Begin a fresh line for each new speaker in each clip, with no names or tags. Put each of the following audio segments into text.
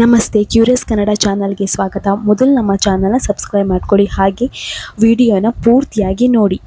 ನಮಸ್ತೆ ಕ್ಯೂರಿಯಸ್ ಕನ್ನಡ ಚಾನಲ್ಗೆ ಸ್ವಾಗತ. ಮೊದಲು ನಮ್ಮ ಚಾನಲ್ನ ಸಬ್ಸ್ಕ್ರೈಬ್ ಮಾಡ್ಕೊಳ್ಳಿ. ಹಾಗೆ ವಿಡಿಯೋನ ಪೂರ್ತಿಯಾಗಿ ನೋಡಿ.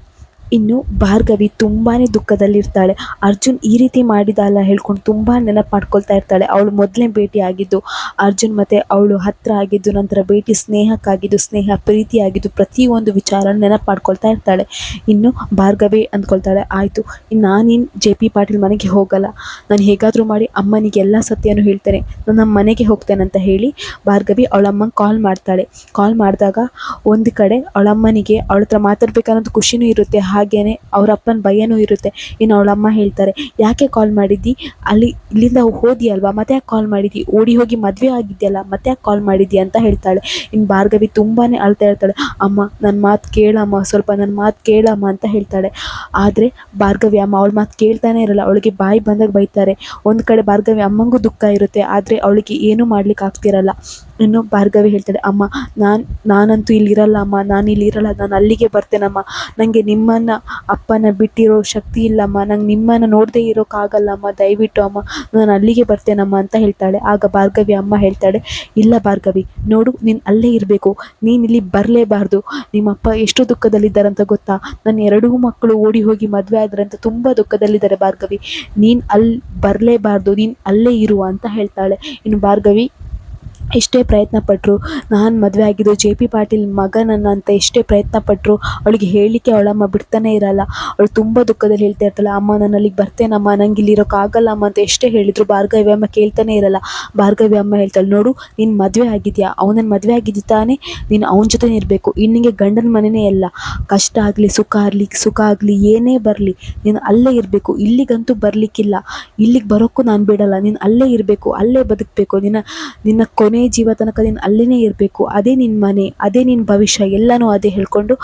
ಇನ್ನು ಭಾರ್ಗವಿ ತುಂಬಾ ದುಃಖದಲ್ಲಿರ್ತಾಳೆ. ಅರ್ಜುನ್ ಈ ರೀತಿ ಮಾಡಿದ ಅಲ್ಲ ಹೇಳ್ಕೊಂಡು ತುಂಬ ನೆನಪು ಮಾಡ್ಕೊಳ್ತಾ ಇರ್ತಾಳೆ. ಅವಳು ಮೊದಲನೇ ಭೇಟಿ ಆಗಿದ್ದು, ಅರ್ಜುನ್ ಮತ್ತು ಅವಳು ಹತ್ತಿರ ಆಗಿದ್ದು, ನಂತರ ಭೇಟಿ ಸ್ನೇಹಕ್ಕಾಗಿದ್ದು, ಸ್ನೇಹ ಪ್ರೀತಿಯಾಗಿದ್ದು ಪ್ರತಿಯೊಂದು ವಿಚಾರ ನೆನಪು ಮಾಡ್ಕೊಳ್ತಾ ಇರ್ತಾಳೆ. ಇನ್ನು ಭಾರ್ಗವಿ ಅಂದ್ಕೊಳ್ತಾಳೆ, ಆಯಿತು ನಾನೇನು ಜೆ ಪಿ ಪಾಟೀಲ್ ಮನೆಗೆ ಹೋಗಲ್ಲ. ನಾನು ಹೇಗಾದರೂ ಮಾಡಿ ಅಮ್ಮನಿಗೆ ಎಲ್ಲ ಸತ್ಯನೂ ಹೇಳ್ತೇನೆ. ನಾನು ನಮ್ಮ ಮನೆಗೆ ಹೋಗ್ತೇನೆ ಅಂತ ಹೇಳಿ ಭಾರ್ಗವಿ ಅವಳಮ್ಮಂಗೆ ಕಾಲ್ ಮಾಡ್ತಾಳೆ. ಕಾಲ್ ಮಾಡಿದಾಗ ಒಂದು ಕಡೆ ಅವಳಮ್ಮನಿಗೆ ಅವಳ ಹತ್ರ ಮಾತಾಡ್ಬೇಕನ್ನೋದು ಖುಷಿನೂ ಇರುತ್ತೆ. ಹಾಗೇನೆ ಅವ್ರ ಅಪ್ಪನ ಭಯನೂ ಇರುತ್ತೆ. ಇನ್ನು ಅವಳಮ್ಮ ಹೇಳ್ತಾರೆ, ಯಾಕೆ ಕಾಲ್ ಮಾಡಿದ್ದಿ? ಅಲ್ಲಿ, ಇಲ್ಲಿಂದ ಹೋದಿ ಅಲ್ವಾ? ಮತ್ತೆ ಯಾಕೆ ಕಾಲ್ ಮಾಡಿದ್ದಿ? ಓಡಿ ಹೋಗಿ ಮದುವೆ ಆಗಿದ್ಯಲ್ಲ, ಮತ್ತೆ ಯಾಕೆ ಕಾಲ್ ಮಾಡಿದ್ದಿ ಅಂತ ಹೇಳ್ತಾಳೆ. ಇನ್ನು ಭಾರ್ಗವಿ ತುಂಬಾ ಅಳ್ತಾ ಇರ್ತಾಳೆ, ಅಮ್ಮ ನನ್ನ ಮಾತು ಕೇಳಮ್ಮ, ಸ್ವಲ್ಪ ನನ್ನ ಮಾತು ಕೇಳಮ್ಮ ಅಂತ ಹೇಳ್ತಾಳೆ. ಆದರೆ ಭಾರ್ಗವಿ ಅಮ್ಮ ಅವಳ ಮಾತು ಕೇಳ್ತಾನೆ ಇರಲ್ಲ, ಅವಳಿಗೆ ಬಾಯಿ ಬಂದಾಗ ಬೈತಾರೆ. ಒಂದು ಕಡೆ ಭಾರ್ಗವಿ ಅಮ್ಮಂಗೂ ದುಃಖ ಇರುತ್ತೆ, ಆದರೆ ಅವಳಿಗೆ ಏನೂ ಮಾಡ್ಲಿಕ್ಕೆ ಆಗ್ತಿರಲ್ಲ. ಇನ್ನು ಭಾರ್ಗವಿ ಹೇಳ್ತಾಳೆ, ಅಮ್ಮ, ನಾನು, ನಾನಂತೂ ಇಲ್ಲಿರಲ್ಲ ಅಮ್ಮ ನಾನು ಇಲ್ಲಿರಲ್ಲ ನಾನು ಅಲ್ಲಿಗೆ ಬರ್ತೇನಮ್ಮ. ನನಗೆ ನಿಮ್ಮನ್ನು ಅಪ್ಪನ ಬಿಟ್ಟಿರೋ ಶಕ್ತಿ ಇಲ್ಲಮ್ಮ. ನಂಗೆ ನಿಮ್ಮನ್ನು ನೋಡದೇ ಇರೋಕ್ಕಾಗಲ್ಲಮ್ಮ ದಯವಿಟ್ಟು ಅಮ್ಮ, ನಾನು ಅಲ್ಲಿಗೆ ಬರ್ತೇನಮ್ಮ ಅಂತ ಹೇಳ್ತಾಳೆ. ಆಗ ಭಾರ್ಗವಿ ಅಮ್ಮ ಹೇಳ್ತಾಳೆ, ಇಲ್ಲ ಭಾರ್ಗವಿ, ನೋಡು, ನೀನು ಅಲ್ಲೇ ಇರಬೇಕು. ನೀನು ಇಲ್ಲಿ ಬರಲೇಬಾರ್ದು. ನಿಮ್ಮಪ್ಪ ಎಷ್ಟು ದುಃಖದಲ್ಲಿದ್ದಾರೆ ಅಂತ ಗೊತ್ತಾ? ನನ್ನ ಎರಡೂ ಮಕ್ಕಳು ಓಡಿ ಹೋಗಿ ಮದುವೆ ಆದ್ರೆ ಅಂತ ತುಂಬ ದುಃಖದಲ್ಲಿದ್ದಾರೆ ಭಾರ್ಗವಿ. ನೀನು ಅಲ್ಲಿ ಬರಲೇಬಾರ್ದು. ನೀನು ಅಲ್ಲೇ ಇರು ಅಂತ ಹೇಳ್ತಾಳೆ. ಇನ್ನು ಭಾರ್ಗವಿ ಎಷ್ಟೇ ಪ್ರಯತ್ನ ಪಟ್ಟರು ನಾನು ಮದುವೆ ಆಗಿದ್ದು ಜೆ ಪಿ ಪಾಟೀಲ್ ಮಗನನ್ನು ಅಂತ ಎಷ್ಟೇ ಪ್ರಯತ್ನ ಪಟ್ಟರು ಅವಳಿಗೆ ಹೇಳಲಿಕ್ಕೆ ಅವಳಮ್ಮ ಬಿಡ್ತಾನೆ ಇರಲ್ಲ. ಅವಳು ತುಂಬ ದುಃಖದಲ್ಲಿ ಹೇಳ್ತಾ ಇರ್ತಾಳೆ, ಅಮ್ಮ, ನಾನು ಅಲ್ಲಿಗೆ ಬರ್ತೇನಮ್ಮ, ನಂಗೆ ಇಲ್ಲಿ ಇರೋಕ್ಕಾಗಲ್ಲ ಅಮ್ಮ ಅಂತ ಎಷ್ಟೇ ಹೇಳಿದ್ರು, ಭಾರ್ಗವಿ ಅಮ್ಮ ಕೇಳ್ತಾನೆ ಇರಲ್ಲ. ಭಾರ್ಗವಿ ಅಮ್ಮ ಹೇಳ್ತಾಳೆ, ನೋಡು, ನೀನು ಮದುವೆ ಆಗಿದೆಯಾ? ಅವನನ್ನು ಮದುವೆ ಆಗಿದ್ದು ತಾನೇ ನೀನು ಅವನ ಜೊತೆ ಇರಬೇಕು. ಇನ್ನಿಗೆ ಗಂಡನ ಮನೆಯೇ ಅಲ್ಲ. ಕಷ್ಟ ಆಗಲಿ, ಸುಖ ಆಗಲಿ ಸುಖ ಆಗಲಿ, ಏನೇ ಬರಲಿ, ನೀನು ಅಲ್ಲೇ ಇರಬೇಕು. ಇಲ್ಲಿಗಂತೂ ಬರಲಿಕ್ಕಿಲ್ಲ. ಇಲ್ಲಿಗೆ ಬರೋಕ್ಕೂ ನಾನು ಬಿಡಲ್ಲ. ನೀನು ಅಲ್ಲೇ ಇರಬೇಕು, ಅಲ್ಲೇ ಬದುಕಬೇಕು. ನಿನ್ನ ನಿನ್ನ ಕೊನೆ ಜೀವ ತನಕ ನೀನು ಅಲ್ಲೇ ಇರಬೇಕು. ಅದೇ ನಿನ್ನ ಮನೆ, ಅದೇ ನಿನ್ನ ಭವಿಷ್ಯ, ಎಲ್ಲನೂ ಅದೇ ಹೇಳ್ಕೊಂಡು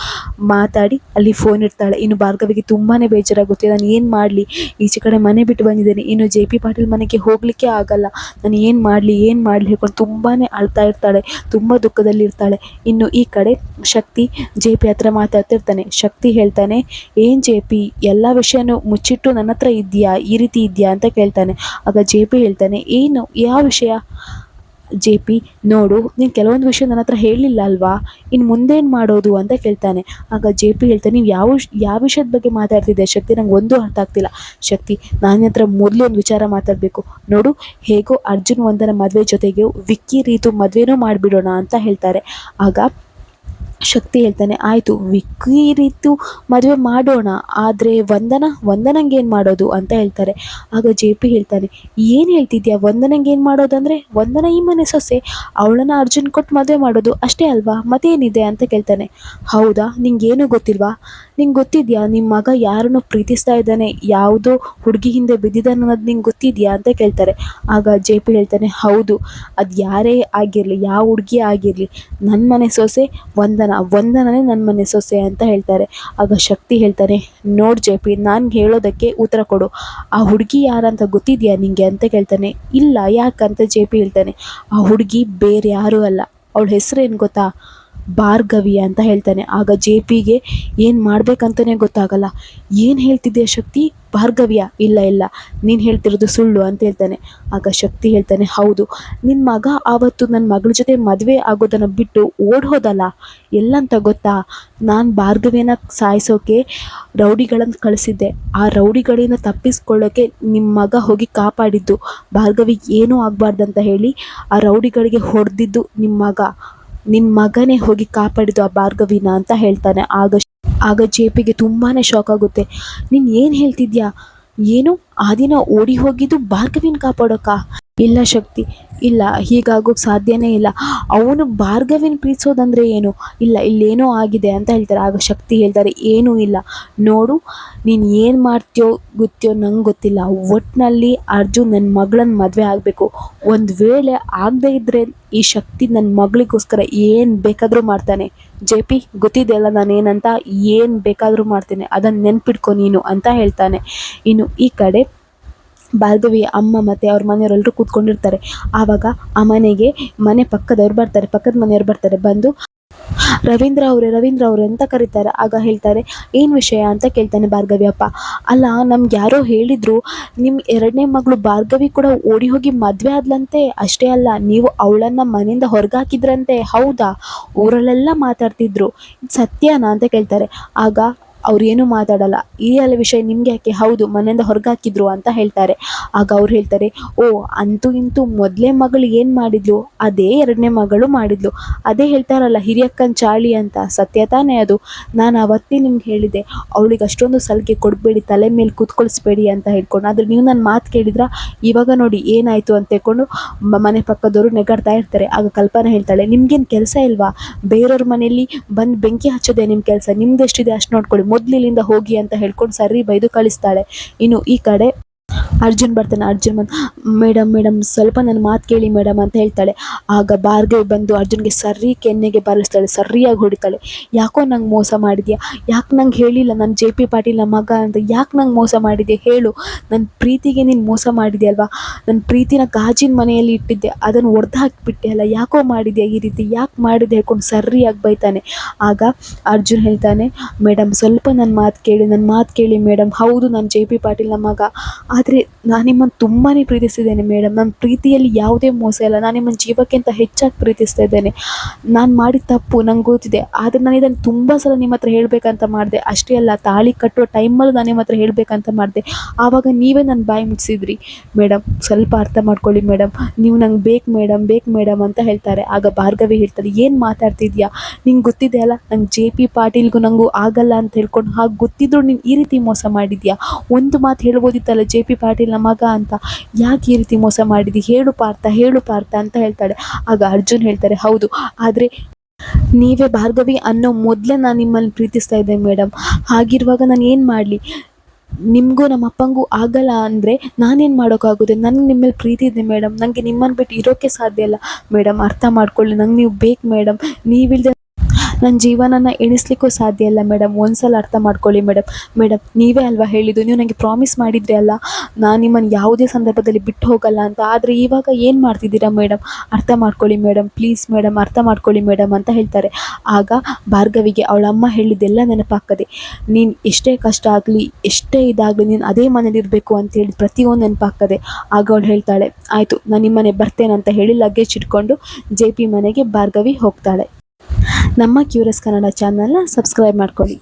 ಮಾತಾಡಿ. ಅಲ್ಲಿ ಫೋನ್ ಇಡ್ತಾಳೆ. ಇನ್ನು ಭಾರ್ಗವಿಗೆ ತುಂಬಾ ಬೇಜಾರಾಗುತ್ತೆ. ನಾನು ಏನು ಮಾಡಲಿ? ಈಚೆ ಕಡೆ ಮನೆ ಬಿಟ್ಟು ಬಂದಿದ್ದೇನೆ. ಇನ್ನು ಜೆ ಪಿ ಪಾಟೀಲ್ ಮನೆಗೆ ಹೋಗಲಿಕ್ಕೆ ಆಗಲ್ಲ. ನಾನು ಏನು ಮಾಡಲಿ ಏನು ಮಾಡಲಿ ಹೇಳ್ಕೊಂಡು ತುಂಬಾ ಅಳ್ತಾ ಇರ್ತಾಳೆ. ತುಂಬ ದುಃಖದಲ್ಲಿ ಇರ್ತಾಳೆ ಇನ್ನು ಈ ಕಡೆ ಶಕ್ತಿ ಜೆ ಪಿ ಹತ್ರ ಮಾತಾಡ್ತಿರ್ತಾನೆ. ಶಕ್ತಿ ಹೇಳ್ತಾನೆ, ಏನು ಜೆ ಪಿ? ಎಲ್ಲ ವಿಷಯನೂ ಮುಚ್ಚಿಟ್ಟು ನನ್ನ ಹತ್ರ ಇದೆಯಾ ಈ ರೀತಿ ಇದೆಯಾ ಅಂತ ಕೇಳ್ತಾನೆ. ಆಗ ಜೆ ಪಿ ಹೇಳ್ತಾನೆ, ಏನು? ಯಾವ ವಿಷಯ? ಜೆ ಪಿ ನೋಡು, ನೀನು ಕೆಲವೊಂದು ವಿಷಯ ನನ್ನ ಹತ್ರ ಹೇಳಲಿಲ್ಲ ಅಲ್ವಾ? ಇನ್ನು ಮುಂದೇನು ಮಾಡೋದು ಅಂತ ಕೇಳ್ತಾನೆ. ಆಗ ಜೆ ಪಿ ಹೇಳ್ತಾನೆ, ನೀವು ಯಾವ ಯಾವ ವಿಷಯದ ಬಗ್ಗೆ ಮಾತಾಡ್ತಿದ್ದೆ ಶಕ್ತಿ? ನಂಗೆ ಒಂದು ಅರ್ಥ ಆಗ್ತಿಲ್ಲ. ಶಕ್ತಿ, ನಾನು ಹತ್ರ ಮೊದಲು ಒಂದು ವಿಚಾರ ಮಾತಾಡಬೇಕು. ನೋಡು, ಹೇಗೋ ಅರ್ಜುನ್ ಒಂದರ ಮದುವೆ ಜೊತೆಗೆ ವಿಕ್ಕಿ ರೀತು ಮದುವೆನೂ ಮಾಡಿಬಿಡೋಣ ಅಂತ ಹೇಳ್ತಾರೆ. ಆಗ ಶಕ್ತಿ ಹೇಳ್ತಾನೆ, ಆಯಿತು ವಿಕ್ಕಿ ರೀತು ಮದುವೆ ಮಾಡೋಣ, ಆದರೆ ವಂದನ, ವಂದನಂಗೆ ಏನು ಮಾಡೋದು? ಅಂತ ಹೇಳ್ತಾರೆ. ಆಗ ಜೆ ಪಿ ಹೇಳ್ತಾನೆ, ಏನು ಹೇಳ್ತಿದ್ಯಾ, ವಂದನಂಗೆ ಏನು ಮಾಡೋದು ಅಂದರೆ ವಂದನ ಈ ಮನೆ ಸೊಸೆ, ಅವಳನ್ನು ಅರ್ಜುನ್ ಕೊಟ್ಟು ಮದುವೆ ಮಾಡೋದು ಅಷ್ಟೇ ಅಲ್ವಾ? ಮತ್ತೇನಿದೆ? ಅಂತ ಕೇಳ್ತಾನೆ. ಹೌದಾ, ನಿಂಗೇನು ಗೊತ್ತಿಲ್ವಾ? ನಿಂಗೆ ಗೊತ್ತಿದೆಯಾ? ನಿಮ್ಮ ಮಗ ಯಾರನ್ನು ಪ್ರೀತಿಸ್ತಾ ಇದ್ದಾನೆ, ಯಾವುದೋ ಹುಡುಗಿ ಹಿಂದೆ ಬಿದ್ದಿದ್ದಾನೆ ಅನ್ನೋದು ನಿಂಗೆ ಗೊತ್ತಿದೆಯಾ ಅಂತ ಕೇಳ್ತಾರೆ. ಆಗ ಜೆ ಪಿ ಹೇಳ್ತಾನೆ, ಹೌದು, ಅದು ಯಾರೇ ಆಗಿರಲಿ, ಯಾವ ಹುಡುಗಿ ಆಗಿರಲಿ ನನ್ನ ಮನೆ ಸೊಸೆ ವಂದನ, ವಂದನನೇ ನನ್ನ ಮನೆ ಸೊಸೆ ಅಂತ ಹೇಳ್ತಾರೆ. ಆಗ ಶಕ್ತಿ ಹೇಳ್ತಾನೆ, ನೋಡು ಜೆ ಪಿ, ನಾನು ಹೇಳೋದಕ್ಕೆ ಉತ್ತರ ಕೊಡು. ಆ ಹುಡುಗಿ ಯಾರಂತ ಗೊತ್ತಿದೆಯಾ ನಿಂಗೆ ಅಂತ ಕೇಳ್ತಾನೆ, ಇಲ್ಲ, ಯಾಕಂತ ಜೆ ಪಿ ಹೇಳ್ತಾನೆ. ಆ ಹುಡುಗಿ ಬೇರೆ ಯಾರೂ ಅಲ್ಲ. ಅವಳ ಹೆಸರೇನು ಗೊತ್ತಾ? ಭಾರ್ಗವಿ ಅಂತ ಹೇಳ್ತಾನೆ. ಆಗ ಜೆ ಪಿಗೆ ಏನು ಮಾಡ್ಬೇಕಂತಲೇ ಗೊತ್ತಾಗಲ್ಲ. ಏನು ಹೇಳ್ತಿದ್ದೆ ಶಕ್ತಿ? ಭಾರ್ಗವಿಯ, ಇಲ್ಲ ಇಲ್ಲ, ನೀನು ಹೇಳ್ತಿರೋದು ಸುಳ್ಳು ಅಂತ ಹೇಳ್ತಾನೆ. ಆಗ ಶಕ್ತಿ ಹೇಳ್ತಾನೆ, ಹೌದು ನಿನ್ನ ಮಗ ಆವತ್ತು ನನ್ನ ಮಗಳ ಜೊತೆ ಮದುವೆ ಆಗೋದನ್ನು ಬಿಟ್ಟು ಓಡ್ ಹೋದಲ್ಲ? ಎಲ್ಲಂತ ಗೊತ್ತಾ? ನಾನು ಭಾರ್ಗವ್ಯನ ಸಾಯಿಸೋಕೆ ರೌಡಿಗಳನ್ನು ಕಳಿಸಿದ್ದೆ. ಆ ರೌಡಿಗಳಿಂದ ತಪ್ಪಿಸ್ಕೊಳ್ಳೋಕೆ ನಿಮ್ಮ ಮಗ ಹೋಗಿ ಕಾಪಾಡಿದ್ದು. ಭಾರ್ಗವಿಗೆ ಏನೂ ಆಗಬಾರ್ದಂತ ಹೇಳಿ ಆ ರೌಡಿಗಳಿಗೆ ಹೊಡೆದಿದ್ದು ನಿಮ್ಮ ಮಗ. ನಿನ್ನ ಮಗನೇ ಹೋಗಿ ಕಾಪಾಡಿದ್ದು ಆ ಭಾರ್ಗವಿನ ಅಂತ ಹೇಳ್ತಾನೆ. ಆಗ ಆಗ ಜೆ ಪಿಗೆ ತುಂಬಾ ಶಾಕ್ ಆಗುತ್ತೆ. ನೀನು ಏನು ಹೇಳ್ತಿದ್ಯಾ? ಏನು? ಆ ದಿನ ಓಡಿ ಹೋಗಿದ್ದು ಭಾರ್ಗವಿನ ಕಾಪಾಡೋಕ? ಇಲ್ಲ ಶಕ್ತಿ, ಇಲ್ಲ ಹೀಗಾಗೋಕ್ಕೆ ಸಾಧ್ಯನೇ ಇಲ್ಲ. ಅವನು ಭಾರ್ಗವಿನ ಪ್ರೀತಿಸೋದಂದರೆ ಏನು? ಇಲ್ಲ, ಇಲ್ಲೇನೋ ಆಗಿದೆ ಅಂತ ಹೇಳ್ತಾರೆ. ಆಗ ಶಕ್ತಿ ಹೇಳ್ತಾರೆ, ಏನೂ ಇಲ್ಲ. ನೋಡು, ನೀನು ಏನು ಮಾಡ್ತೀಯೋ ಗೊತ್ತಿಯೋ ನಂಗೆ ಗೊತ್ತಿಲ್ಲ. ಒಟ್ಟಿನಲ್ಲಿ ಅರ್ಜುನ್ ನನ್ನ ಮಗಳನ್ನ ಮದುವೆ ಆಗಬೇಕು. ಒಂದು ವೇಳೆ ಆಗದೇ ಇದ್ದರೆ ಈ ಶಕ್ತಿ ನನ್ನ ಮಗಳಿಗೋಸ್ಕರ ಏನು ಬೇಕಾದರೂ ಮಾಡ್ತಾನೆ. ಜೆ ಪಿ ಗೊತ್ತಿದೆಯಲ್ಲ ನಾನೇನಂತ? ಏನು ಬೇಕಾದರೂ ಮಾಡ್ತೇನೆ. ಅದನ್ನು ನೆನ್ಪಿಟ್ಕೊ ನೀನು ಅಂತ ಹೇಳ್ತಾನೆ. ಇನ್ನು ಈ ಕಡೆ ಭಾರ್ಗವಿ ಅಮ್ಮ ಮತ್ತು ಅವ್ರ ಮನೆಯವರೆಲ್ಲರೂ ಕೂತ್ಕೊಂಡಿರ್ತಾರೆ. ಆವಾಗ ಆ ಮನೆಗೆ ಮನೆ ಪಕ್ಕದವ್ರು ಬರ್ತಾರೆ, ಪಕ್ಕದ ಮನೆಯವ್ರು ಬರ್ತಾರೆ. ಬಂದು, ರವೀಂದ್ರ ಅವರೇ ರವೀಂದ್ರ ಅವರೇ ಅಂತ ಕರೀತಾರೆ. ಆಗ ಹೇಳ್ತಾರೆ, ಏನು ವಿಷಯ? ಅಂತ ಕೇಳ್ತಾನೆ ಭಾರ್ಗವಿ ಅಪ್ಪ. ಅಲ್ಲ, ನಮ್ಗೆ ಯಾರೋ ಹೇಳಿದ್ರು ನಿಮ್ಮ ಎರಡನೇ ಮಗಳು ಭಾರ್ಗವಿ ಕೂಡ ಓಡಿ ಹೋಗಿ ಮದುವೆ ಆದ್ಲಂತೆ? ಅಷ್ಟೇ ಅಲ್ಲ, ನೀವು ಅವಳನ್ನು ಮನೆಯಿಂದ ಹೊರಗೆ ಹಾಕಿದ್ರಂತೆ ಹೌದಾ? ಊರಲ್ಲೆಲ್ಲ ಮಾತಾಡ್ತಿದ್ರು. ಸತ್ಯನಾ ಅಂತ ಕೇಳ್ತಾರೆ. ಆಗ ಅವ್ರು ಏನೂ ಮಾತಾಡಲ್ಲ. ಈ ಎಲ್ಲ ವಿಷಯ ನಿಮ್ಗೆ ಯಾಕೆ? ಹೌದು, ಮನೆಯಿಂದ ಹೊರಗೆ ಹಾಕಿದ್ರು ಅಂತ ಹೇಳ್ತಾರೆ. ಆಗ ಅವ್ರು ಹೇಳ್ತಾರೆ, ಓ, ಅಂತೂ ಇಂತೂ ಮೊದಲೇ ಮಗಳು ಏನು ಮಾಡಿದ್ಲು? ಅದೇ ಎರಡನೇ ಮಗಳು ಮಾಡಿದ್ಲು. ಅದೇ ಹೇಳ್ತಾರಲ್ಲ, ಹಿರಿಯಕ್ಕನ ಚಾಳಿ ಅಂತ. ಸತ್ಯ ತಾನೇ ಅದು. ನಾನು ಅವತ್ತೇ ನಿಮ್ಗೆ ಹೇಳಿದೆ ಅವಳಿಗೆ ಅಷ್ಟೊಂದು ಸಲಿಗೆ ಕೊಡಬೇಡಿ, ತಲೆ ಮೇಲೆ ಕೂತ್ಕೊಳಿಸ್ಬೇಡಿ ಅಂತ ಹೇಳ್ಕೊಂಡು. ಆದರೆ ನೀವು ನನ್ನ ಮಾತು ಕೇಳಿದ್ರ? ಇವಾಗ ನೋಡಿ ಏನಾಯಿತು ಅಂತ ಹೇಳ್ಕೊಂಡು ಮನೆ ಪಕ್ಕದವರು ನೆಗಾಡ್ತಾ ಇರ್ತಾರೆ. ಆಗ ಕಲ್ಪನಾ ಹೇಳ್ತಾಳೆ, ನಿಮ್ಗೇನು ಕೆಲಸ ಇಲ್ವಾ? ಬೇರೆಯವ್ರ ಮನೆಯಲ್ಲಿ ಬಂದು ಬೆಂಕಿ ಹಚ್ಚೋದೆ ನಿಮ್ಮ ಕೆಲಸ? ನಿಮ್ದು ಎಷ್ಟಿದೆ ಅಷ್ಟು ನೋಡ್ಕೊಳ್ಳಿ. ಮೊದ್ಲು ಇಲ್ಲಿಂದ ಹೋಗಿ ಅಂತ ಹೇಳ್ಕೊಂಡು ಸರಿ ಬೈದು ಕಳಿಸ್ತಾಳೆ. ಇನ್ನು ಈ ಕಡೆ ಅರ್ಜುನ್ ಬರ್ತಾನೆ, ಅರ್ಜುನ್ ಬಂದು ಮೇಡಮ್ ಮೇಡಮ್ ಸ್ವಲ್ಪ ನನ್ನ ಮಾತು ಕೇಳಿ ಮೇಡಮ್ ಅಂತ ಹೇಳ್ತಾಳೆ. ಆಗ ಭಾರ್ಗವಿ ಬಂದು ಅರ್ಜುನ್ಗೆ ಸರಿ ಕೆನ್ನೆಗೆ ಬಾರಿಸ್ತಾಳೆ, ಸರಿಯಾಗಿ ಹೊಡಿತಾಳೆ. ಯಾಕೋ ನಂಗೆ ಮೋಸ ಮಾಡಿದ್ಯಾ? ಯಾಕೆ ನಂಗೆ ಹೇಳಿಲ್ಲ? ನಾನು ಜೆ ಪಿ ಪಾಟೀಲ್ ಮಗ ಅಂತ ಯಾಕೆ ನಂಗೆ ಮೋಸ ಮಾಡಿದೆ ಹೇಳು. ನನ್ನ ಪ್ರೀತಿಗೆ ನೀನು ಮೋಸ ಮಾಡಿದೆ ಅಲ್ವಾ? ನನ್ನ ಪ್ರೀತಿನ ಗಾಜಿನ ಮನೆಯಲ್ಲಿ ಇಟ್ಟಿದ್ದೆ. ಅದನ್ನು ಒಡೆದು ಹಾಕಿಬಿಟ್ಟೆ ಅಲ್ಲ, ಯಾಕೋ ಮಾಡಿದ್ಯಾ ಈ ರೀತಿ? ಯಾಕೆ ಮಾಡಿದೆ ಹೇಳ್ಕೊಂಡು ಸರಿಯಾಗಿ ಬೈತಾನೆ. ಆಗ ಅರ್ಜುನ್ ಹೇಳ್ತಾನೆ ಮೇಡಮ್ ಸ್ವಲ್ಪ ನನ್ನ ಮಾತು ಕೇಳಿ ನನ್ನ ಮಾತು ಕೇಳಿ ಮೇಡಮ್ ಹೌದು, ನಾನು ಜೆ ಪಿ ಪಾಟೀಲ್ನ ಮಗ. ಆದರೆ ನಾನು ನಿಮ್ಮನ್ನು ತುಂಬಾ ಪ್ರೀತಿಸ್ತಿದ್ದೇನೆ ಮೇಡಮ್ ನನ್ನ ಪ್ರೀತಿಯಲ್ಲಿ ಯಾವುದೇ ಮೋಸ ಇಲ್ಲ. ನಾನು ನಿಮ್ಮನ್ನು ಜೀವಕ್ಕಿಂತ ಹೆಚ್ಚಾಗಿ ಪ್ರೀತಿಸ್ತಾ ಇದ್ದೇನೆ. ನಾನು ಮಾಡಿದ ತಪ್ಪು ನಂಗೆ ಗೊತ್ತಿದೆ. ಆದರೆ ನಾನು ಇದನ್ನು ತುಂಬ ಸಲ ನಿಮ್ಮ ಹತ್ರ ಹೇಳಬೇಕಂತ ಮಾಡಿದೆ. ಅಷ್ಟೇ ಅಲ್ಲ, ತಾಳಿ ಕಟ್ಟುವ ಟೈಮಲ್ಲೂ ನಾನು ನಿಮ್ಮ ಹತ್ರ ಹೇಳಬೇಕಂತ ಮಾಡಿದೆ. ಆವಾಗ ನೀವೇ ನನ್ನ ಬಾಯಿ ಮುಚ್ಚಿದ್ರಿ ಮೇಡಮ್ ಸ್ವಲ್ಪ ಅರ್ಥ ಮಾಡ್ಕೊಳ್ಳಿ ಮೇಡಮ್ ನೀವು ನಂಗೆ ಬೇಕು ಮೇಡಮ್ ಬೇಕು ಮೇಡಮ್ ಅಂತ ಹೇಳ್ತಾರೆ. ಆಗ ಭಾರ್ಗವಿ ಹೇಳ್ತಾರೆ, ಏನು ಮಾತಾಡ್ತಿದ್ಯಾ? ನಿಂಗೆ ಗೊತ್ತಿದೆ ಅಲ್ಲ, ನಂಗೆ ಜೆ ಪಿ ಪಾಟೀಲ್ಗೂ ನಂಗೂ ಆಗಲ್ಲ ಅಂತ ಹೇಳ್ಕೊಂಡು ಹಾಗೆ ಗೊತ್ತಿದ್ರು ನೀನು ಈ ರೀತಿ ಮೋಸ ಮಾಡಿದ್ಯಾ? ಒಂದು ಮಾತು ಹೇಳ್ಬೋದಿತ್ತಲ್ಲ, ಜೆ ಪಿ ಪಾಟೀಲ್ನ ಮಗ ಅಂತ ಯಾಕೆ ಈ ರೀತಿ ಮೋಸ ಮಾಡಿದಿ? ಹೇಳು ಪಾರ್ಥ ಹೇಳು ಪಾರ್ಥ ಅಂತ ಹೇಳ್ತಾಳೆ. ಆಗ ಅರ್ಜುನ್ ಹೇಳ್ತಾರೆ, ಹೌದು, ಆದರೆ ನೀವೇ ಭಾರ್ಗವಿ ಅನ್ನೋ ಮೊದಲೇ ನಾನು ನಿಮ್ಮಲ್ಲಿ ಪ್ರೀತಿಸ್ತಾ ಇದ್ದೆ ಮೇಡಮ್ ಹಾಗಿರುವಾಗ ನಾನು ಏನು ಮಾಡಲಿ? ನಿಮಗೂ ನಮ್ಮ ಅಪ್ಪಂಗೂ ಆಗಲ್ಲ ಅಂದರೆ ನಾನೇನು ಮಾಡೋಕ್ಕಾಗುತ್ತೆ ನನಗೆ ನಿಮ್ಮ ಮೇಲೆ ಪ್ರೀತಿ ಇದೆ ಮೇಡಮ್ ನನಗೆ ನಿಮ್ಮನ್ನು ಬಿಟ್ಟು ಇರೋಕ್ಕೆ ಸಾಧ್ಯ ಇಲ್ಲ. ಮೇಡಮ್ ಅರ್ಥ ಮಾಡ್ಕೊಳ್ಳಿ, ನಂಗೆ ನೀವು ಬೇಕು ಮೇಡಮ್ ನೀವಿಲ್ಲದೆ ನನ್ನ ಜೀವನನ ಎಣಿಸ್ಲಿಕ್ಕೂ ಸಾಧ್ಯ ಇಲ್ಲ ಮೇಡಮ್. ಒಂದ್ಸಲ ಅರ್ಥ ಮಾಡ್ಕೊಳ್ಳಿ ಮೇಡಮ್. ಮೇಡಮ್, ನೀವೇ ಅಲ್ವಾ ಹೇಳಿದ್ದು? ನೀವು ನನಗೆ ಪ್ರಾಮಿಸ್ ಮಾಡಿದ್ರಿ ಅಲ್ಲ? ನಾನು ನಿಮ್ಮನ್ನು ಯಾವುದೇ ಸಂದರ್ಭದಲ್ಲಿ ಬಿಟ್ಟು ಹೋಗಲ್ಲ ಅಂತ. ಆದರೆ ಇವಾಗ ಏನು ಮಾಡ್ತಿದ್ದೀರಾ ಮೇಡಮ್? ಅರ್ಥ ಮಾಡ್ಕೊಳ್ಳಿ ಮೇಡಮ್. ಪ್ಲೀಸ್ ಮೇಡಮ್, ಅರ್ಥ ಮಾಡ್ಕೊಳ್ಳಿ ಮೇಡಮ್ ಅಂತ ಹೇಳ್ತಾರೆ. ಆಗ ಭಾರ್ಗವಿಗೆ ಅವಳ ಅಮ್ಮ ಹೇಳಿದ್ದೆಲ್ಲ ನೆನಪಾಗ್ತದೆ. ನೀನು ಎಷ್ಟೇ ಕಷ್ಟ ಆಗಲಿ, ಎಷ್ಟೇ ಇದಾಗಲಿ ನೀನು ಅದೇ ಮನೇಲಿ ಇರಬೇಕು ಅಂತ ಹೇಳಿ ಪ್ರತಿಯೊಂದು ನೆನಪಾಗ್ತದೆ. ಆಗ ಅವಳು ಹೇಳ್ತಾಳೆ, ಆಯಿತು, ನಾನು ನಿಮ್ಮನೆ ಬರ್ತೇನೆ ಅಂತ ಹೇಳಿ ಲಗೇಜ್ ಇಟ್ಕೊಂಡು ಜೆ ಪಿ ಮನೆಗೆ ಭಾರ್ಗವಿ ಹೋಗ್ತಾಳೆ. ನಮ್ಮ ಕ್ಯೂರಿಯಸ್ ಕನ್ನಡ ಚಾನಲ್ನ ಸಬ್ಸ್ಕ್ರೈಬ್ ಮಾಡ್ಕೊಳ್ಳಿ.